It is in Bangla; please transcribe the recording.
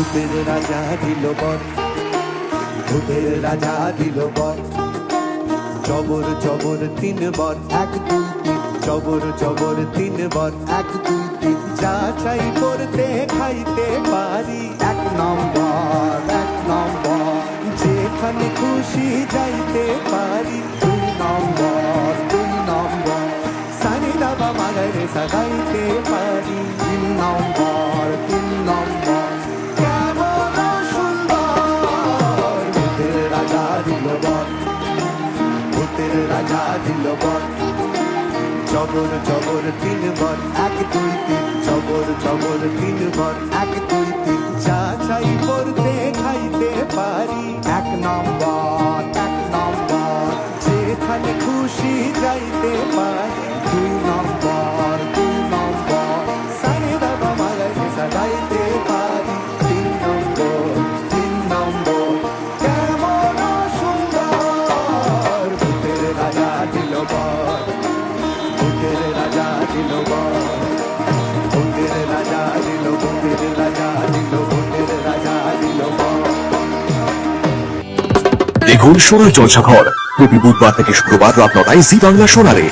ভূতের রাজা দিল বর। ভূতের রাজা দিল বর। চবর চবর তিন বর। এক, দুই, তিন। চবর চবর তিন বর। এক, দুই, তিন। যা চাই করতে, খাইতে পারি। এক নম্বর এক নম্বর। যেখানে খুশি যাইতে পারি। দুই নম্বর দুই নম্বর। সানি দাবা মাগারে সাগাইতে পারি। ভূতের দিল বট চবর চবর তিন বর, এক, দুই, তিন চবর চবর তিন বর, এক, দুই, তিন চা চাই করতে খাইতে পারি। এক নম্বর এক নম্বর, যেখানে খুশি যাইতে পারি। দুই নম্বর দেখুন সোনার জলসাঘর। প্রতি বুধবার থেকে শুক্রবার রাত নটায় জি বাংলা সোনারে